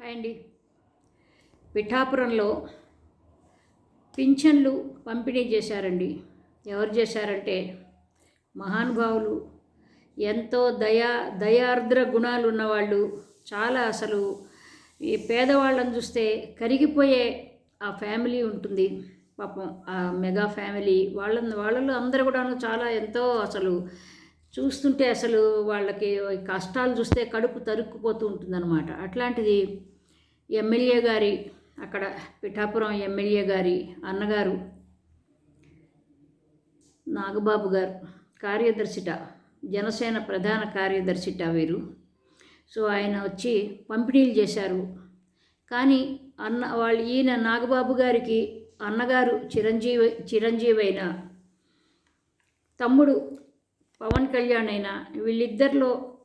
Hi అండి. పిఠాపురంలో పింఛన్లు పంపిణీ చేశారండి. ఎవరు చేశారంటే మహానుభావులు. ఎంతో దయా దయార్ద్ర గుణాలు ఉన్నవాళ్ళు. చాలా అసలు ఈ పేదవాళ్ళని చూస్తే కరిగిపోయే ఆ ఫ్యామిలీ ఉంటుంది. పాపం ఆ మెగా ఫ్యామిలీ. వాళ్ళ వాళ్ళలో అందరూ కూడాను చాలా ఎంతో అసలు చూస్తుంటే అసలు వాళ్ళకి కష్టాలు చూస్తే కడుపు తరుక్కుపోతూ ఉంటుందన్నమాట. అట్లాంటిది ఎమ్మెల్యే గారి అక్కడ పిఠాపురం ఎమ్మెల్యే గారి అన్నగారు నాగబాబు గారు కార్యదర్శిట జనసేన ప్రధాన కార్యదర్శిట వీరు. సో ఆయన వచ్చి పంపిణీలు చేశారు. కానీ అన్న వాళ్ళు ఈయన నాగబాబు గారికి అన్నగారు చిరంజీవి చిరంజీవి అయిన తమ్ముడు పవన్ కళ్యాణ్ అయినా వీళ్ళిద్దరిలో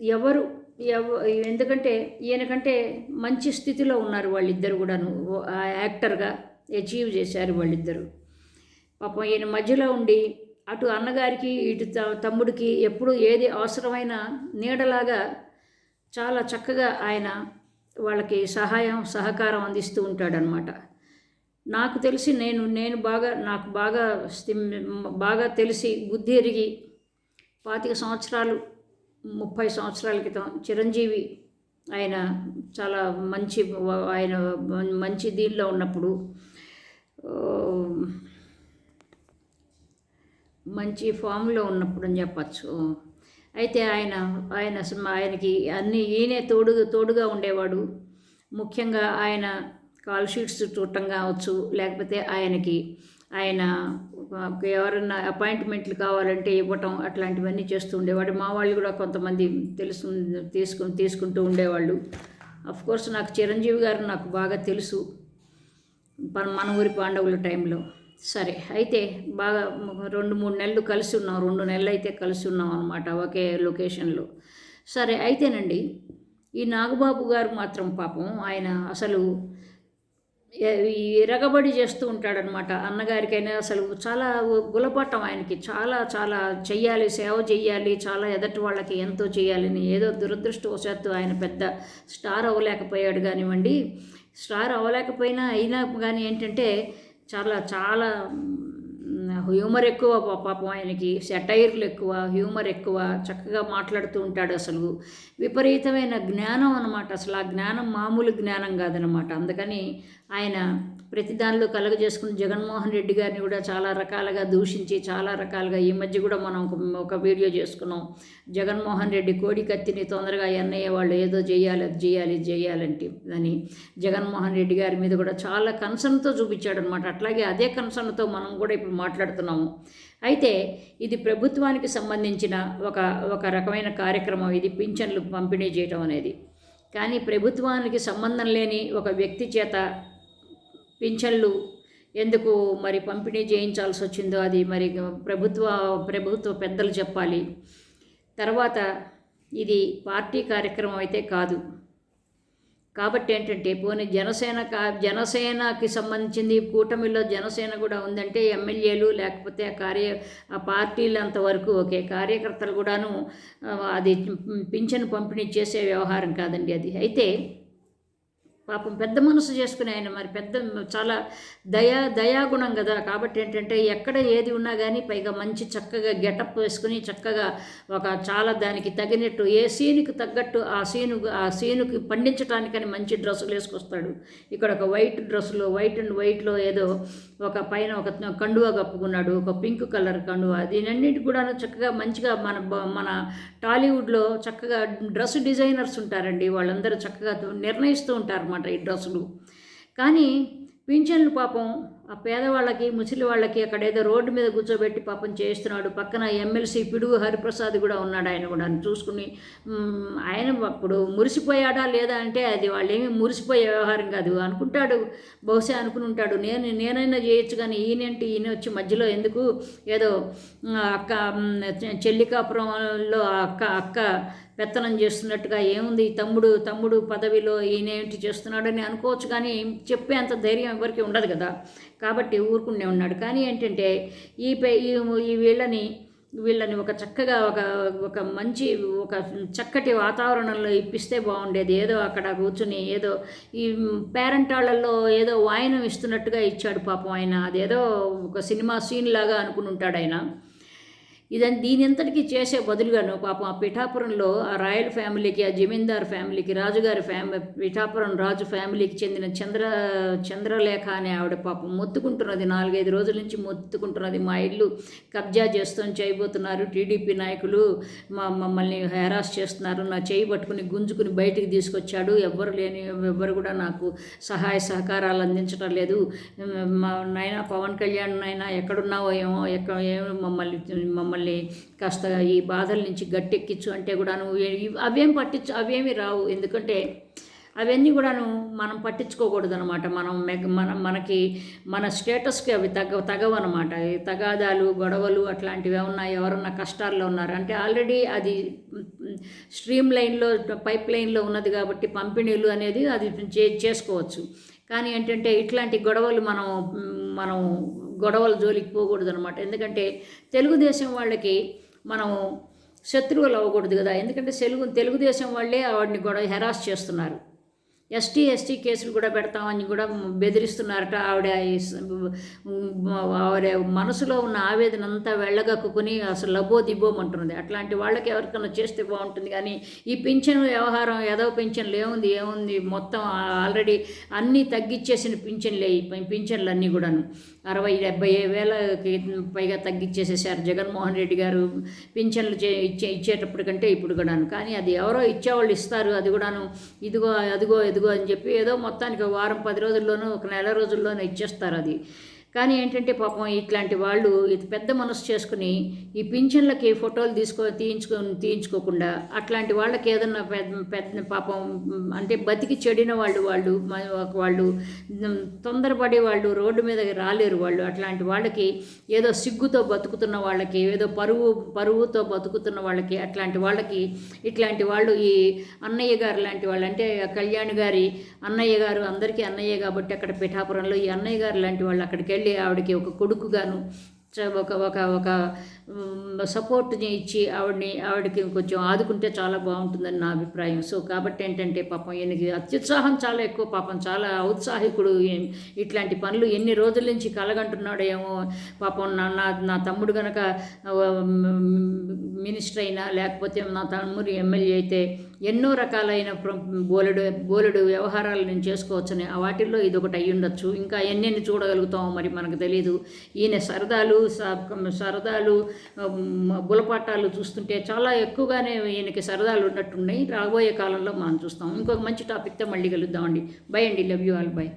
ఎవరు ఎందుకంటే ఈయనకంటే మంచి స్థితిలో ఉన్నారు వాళ్ళిద్దరు కూడాను. యాక్టర్గా అచీవ్ చేశారు వాళ్ళిద్దరు. పాపం ఈయన మధ్యలో ఉండి అటు అన్నగారికి ఇటు త- తమ్ముడికి ఎప్పుడు ఏది అవసరమైన నీడలాగా చాలా చక్కగా ఆయన వాళ్ళకి సహాయం సహకారం అందిస్తూ ఉంటాడనమాట. నాకు తెలిసి నేను నేను బాగా నాకు బాగా బాగా తెలిసి బుద్ధి ఎరిగి పాతిక సంవత్సరాలు ముప్పై సంవత్సరాల క్రితం చిరంజీవి ఆయన చాలా మంచి ఆయన మంచి దీనిలో ఉన్నప్పుడు మంచి ఫామ్లో ఉన్నప్పుడు అని చెప్పచ్చు. అయితే ఆయన ఆయన ఆయనకి అన్ని ఈయనే తోడు తోడుగా ఉండేవాడు. ముఖ్యంగా ఆయన కాల్ షీట్స్ చూడటం కావచ్చు లేకపోతే ఆయనకి ఆయన ఎవరన్నా అపాయింట్మెంట్లు కావాలంటే ఇవ్వటం అట్లాంటివన్నీ చేస్తూ ఉండేవాడు. మా వాళ్ళు కూడా కొంతమంది తెలుసు తీసుకుని తీసుకుంటూ ఉండేవాళ్ళు. అఫ్ కోర్స్ నాకు చిరంజీవి గారు నాకు బాగా తెలుసు. మన- మన ఊరి పాండవుల టైంలో. సరే అయితే బాగా రెండు మూడు నెలలు కలిసి ఉన్నాం. రెండు నెలలు అయితే కలిసి ఉన్నాం అనమాట ఒకే లొకేషన్లో. సరే అయితేనండి ఈ నాగబాబు గారు మాత్రం పాపం ఆయన అసలు ఎరగబడి చేస్తూ ఉంటాడనమాట అన్నగారికైనా అసలు చాలా గులపట్టం ఆయనకి. చాలా చాలా చెయ్యాలి సేవ చెయ్యాలి చాలా ఎదటి వాళ్ళకి ఎంతో చేయాలని ఏదో దురదృష్టవశాత్తు ఆయన పెద్ద స్టార్ అవ్వలేకపోయాడు కానివ్వండి. స్టార్ అవ్వలేకపోయినా అయినా కానీ ఏంటంటే చాలా చాలా హ్యూమర్ ఎక్కువ పా- పాపం ఆయనకి సెటైర్లు ఎక్కువ హ్యూమర్ ఎక్కువ చక్కగా మాట్లాడుతూ ఉంటాడు అసలు. విపరీతమైన జ్ఞానం అనమాట అసలు ఆ జ్ఞానం మామూలు జ్ఞానం కాదనమాట అందుకని ఆయన ప్రతి దానిలో కలగజేసుకుని జగన్మోహన్ రెడ్డి గారిని కూడా చాలా రకాలుగా దూషించి చాలా రకాలుగా ఈ మధ్య కూడా మనం ఒక ఒక వీడియో చేసుకున్నాం. జగన్మోహన్ రెడ్డి కోడి కత్తిని తొందరగా ఎన్నయ్య వాళ్ళు ఏదో చేయాలి అది చేయాలి చేయాలంటే అని జగన్మోహన్ రెడ్డి గారి మీద కూడా చాలా కన్సర్న్తో చూపించాడు అనమాట అట్లాగే అదే కన్సర్న్తో మనం కూడా ఇప్పుడు మాట్లాడుతున్నాము. అయితే ఇది ప్రభుత్వానికి సంబంధించిన ఒక ఒక రకమైన కార్యక్రమం ఇది. పింఛన్లు పంపిణీ చేయటం అనేది. కానీ ప్రభుత్వానికి సంబంధం లేని ఒక వ్యక్తి చేత పింఛన్లు ఎందుకు మరి పంపిణీ చేయించాల్సి వచ్చిందో అది మరి ప్రభుత్వ ప్రభుత్వ పెద్దలు చెప్పాలి. తర్వాత ఇది పార్టీ కార్యక్రమం అయితే కాదు. కాబట్టి ఏంటంటే పోనీ జనసేన కా జనసేనకి సంబంధించింది కూటమిలో జనసేన కూడా ఉందంటే ఎమ్మెల్యేలు లేకపోతే ఆ కార్య ఆ పార్టీలు ఓకే కార్యకర్తలు కూడాను అది పింఛను పంపిణీ చేసే వ్యవహారం కాదండి అది. అయితే పాపం పెద్ద మనసు చేసుకుని ఆయన మరి పెద్ద చాలా దయా దయాగుణం కదా. కాబట్టి ఏంటంటే ఎక్కడ ఏది ఉన్నా కానీ పైగా మంచి చక్కగా గెటప్ వేసుకుని చక్కగా ఒక చాలా దానికి తగినట్టు ఏ సీనుకి తగ్గట్టు ఆ సీను ఆ సీనుకి పండించడానికని మంచి డ్రెస్సులు వేసుకొస్తాడు. ఇక్కడ ఒక వైట్ డ్రెస్సులో వైట్ అండ్ వైట్లో ఏదో ఒక పైన ఒక కండువా కప్పుకున్నాడు ఒక పింక్ కలర్ కండువా. దీనన్నిటి కూడా చక్కగా మంచిగా మన మన టాలీవుడ్లో చక్కగా డ్రెస్ డిజైనర్స్ ఉంటారండి. వాళ్ళందరూ చక్కగా నిర్ణయిస్తూ ఉంటారు అనమాట ఈ డ్రెస్సులు. కానీ పింఛన్లు పాపం ఆ పేదవాళ్ళకి ముసలి వాళ్ళకి అక్కడ ఏదో రోడ్డు మీద కూర్చోబెట్టి పాపం చేస్తున్నాడు. పక్కన ఎమ్మెల్సీ పిడుగు హరిప్రసాద్ కూడా ఉన్నాడు ఆయన కూడా. చూసుకుని ఆయన అప్పుడు మురిసిపోయాడా లేదా అంటే అది వాళ్ళు ఏమీ మురిసిపోయే వ్యవహారం కాదు. అనుకుంటాడు. బహుశా అనుకుని ఉంటాడు. నేను నేనైనా చేయొచ్చు కానీ ఈయనేంటి ఈయన వచ్చి మధ్యలో ఎందుకు ఏదో అక్క చెల్లికాపురంలో అక్క అక్క పెత్తనం చేస్తున్నట్టుగా ఏముంది? తమ్ముడు తమ్ముడు పదవిలో ఈయనేంటి చేస్తున్నాడని అనుకోవచ్చు కానీ చెప్పే అంత ధైర్యం ఎవరికి ఉండదు కదా. కాబట్టి ఊరుకునే ఉన్నాడు. కానీ ఏంటంటే ఈ పే ఈ ఈ వీళ్ళని వీళ్ళని ఒక చక్కగా ఒక ఒక మంచి ఒక చక్కటి వాతావరణంలో ఇప్పిస్తే బాగుండేది. ఏదో అక్కడ కూర్చుని ఏదో ఈ పేరెంట్ వాళ్ళల్లో ఏదో వాయనం ఇస్తున్నట్టుగా ఇచ్చాడు పాపం ఆయన. అదేదో ఒక సినిమా సీన్ లాగా అనుకుని ఉంటాడు ఆయన. ఇదని దీనింతటికీ చేసే బదులుగాను పాపం ఆ పిఠాపురంలో ఆ రాయల్ ఫ్యామిలీకి ఆ జమీందార్ ఫ్యామిలీకి రాజుగారి ఫ్యామిలీ పిఠాపురం రాజు ఫ్యామిలీకి చెందిన చంద్ర చంద్రలేఖ అనే ఆవిడ పాపం మొత్తుకుంటున్నది. నాలుగైదు రోజుల నుంచి మొత్తుకుంటున్నది. మా ఇల్లు కబ్జా చేస్తాం చేయబోతున్నారు. టీడీపీ నాయకులు మా మమ్మల్ని హెరాస్ చేస్తున్నారు. నా చేయి పట్టుకుని గుంజుకుని బయటికి తీసుకొచ్చాడు. ఎవ్వరు లేని ఎవ్వరు కూడా నాకు సహాయ సహకారాలు అందించడం లేదు. మా నాయన పవన్ కళ్యాణ్ నాయన ఎక్కడున్నావో ఏమో ఎక్కడ ఏమో మమ్మల్ని మమ్మల్ని కాస్త ఈ బాధల నుంచి గట్టెక్కించు అంటే కూడాను అవేం పట్టించు అవేమి రావు. ఎందుకంటే అవన్నీ కూడాను మనం పట్టించుకోకూడదు అనమాట మనం మెగ మన మనకి మన స్టేటస్కి అవి తగ్గ తగవనమాట తగాదాలు గొడవలు అట్లాంటివి ఏమన్నా ఎవరన్నా కష్టాల్లో ఉన్నారు? అంటే ఆల్రెడీ అది స్ట్రీమ్ లైన్లో పైప్ లైన్లో ఉన్నది కాబట్టి పంపిణీలు అనేది అది చే చేసుకోవచ్చు. కానీ ఏంటంటే ఇట్లాంటి గొడవలు మనం మనం గొడవల జోలికి పోకూడదు అనమాట ఎందుకంటే తెలుగుదేశం వాళ్ళకి మనం శత్రువులు అవ్వకూడదు కదా. ఎందుకంటే తెలుగు తెలుగుదేశం వాళ్ళే ఆవిడని గొడవ హెరాస్ చేస్తున్నారు. ఎస్టీ ఎస్టీ కేసులు కూడా పెడతామని కూడా బెదిరిస్తున్నారట. ఆవిడ ఆవిడ మనసులో ఉన్న ఆవేదన అంతా వెళ్ళగక్కుని అసలు లబో దిబ్బోమంటున్నది అట్లాంటి వాళ్ళకి ఎవరికైనా చేస్తే బాగుంటుంది. కానీ ఈ పింఛన్ వ్యవహారం ఏదో పింఛన్లు ఏముంది ఏముంది? మొత్తం ఆల్రెడీ అన్నీ తగ్గిచ్చేసిన పింఛన్లే పింఛన్లు అన్నీ కూడాను. అరవై డెబ్బై వేలకి పైగా తగ్గించేసేసారు జగన్మోహన్ రెడ్డి గారు పింఛన్లు చే ఇచ్చే ఇచ్చేటప్పటికంటే ఇప్పుడు కూడాను. కానీ అది ఎవరో ఇచ్చేవాళ్ళు ఇస్తారు. అది కూడాను ఇదిగో అదిగో అదిగో అని చెప్పి ఏదో మొత్తానికి ఒక వారం పది రోజుల్లోనూ ఒక నెల రోజుల్లోనూ ఇచ్చేస్తారు అది. కానీ ఏంటంటే పాపం ఇట్లాంటి వాళ్ళు ఇది పెద్ద మనసు చేసుకుని ఈ పింఛన్లకి ఫోటోలు తీసుకో తీయించుకో తీయించుకోకుండా అట్లాంటి వాళ్ళకి ఏదన్నా పెద్ద పెద్ద పాపం అంటే బతికి చెడిన వాళ్ళు వాళ్ళు వాళ్ళు తొందరపడి వాళ్ళు రోడ్డు మీద రాలేరు వాళ్ళు అట్లాంటి వాళ్ళకి ఏదో సిగ్గుతో బతుకుతున్న వాళ్ళకి ఏదో పరువు పరువుతో బతుకుతున్న వాళ్ళకి అట్లాంటి వాళ్ళకి ఇట్లాంటి వాళ్ళు ఈ అన్నయ్య గారు లాంటి వాళ్ళు అంటే కళ్యాణ్ గారి అన్నయ్య గారు అందరికీ అన్నయ్య కాబట్టి అక్కడ పిఠాపురంలో ఈ అన్నయ్య గారు లాంటి వాళ్ళు అక్కడికి వెళ్ళి ఆవిడకి ఒక కొడుకుగాను ఒక ఒక ఒక సపోర్ట్ని ఇచ్చి ఆవిడని ఆవిడకి కొంచెం ఆదుకుంటే చాలా బాగుంటుందని నా అభిప్రాయం. సో కాబట్టి ఏంటంటే పాపం ఈయనకి అత్యుత్సాహం చాలా ఎక్కువ. పాపం చాలా ఔత్సాహికుడు. ఇట్లాంటి పనులు ఎన్ని రోజుల నుంచి కలగంటున్నాడేమో పాపం నా నా నా తమ్ముడు కనుక మినిస్టర్ అయినా లేకపోతే నా తమ్ముడు ఎమ్మెల్యే అయితే ఎన్నో రకాలైన బోలెడు బోలెడు వ్యవహారాలు నేను చేసుకోవచ్చని వాటిల్లో ఇది ఒకటి అయ్యి ఉండొచ్చు ఇంకా ఎన్నెన్ని చూడగలుగుతామో మరి మనకు తెలియదు ఈయన సరదాలు స- సరదాలు బులపాటాలు చూస్తుంటే చాలా ఎక్కువగానే ఈయనకి సరదాలు ఉన్నట్టున్నాయి. రాబోయే కాలంలో మనం చూస్తాం. ఇంకొక మంచి టాపిక్తో మళ్ళీ కలుద్దామండి. బై అండి. Love you all. బై.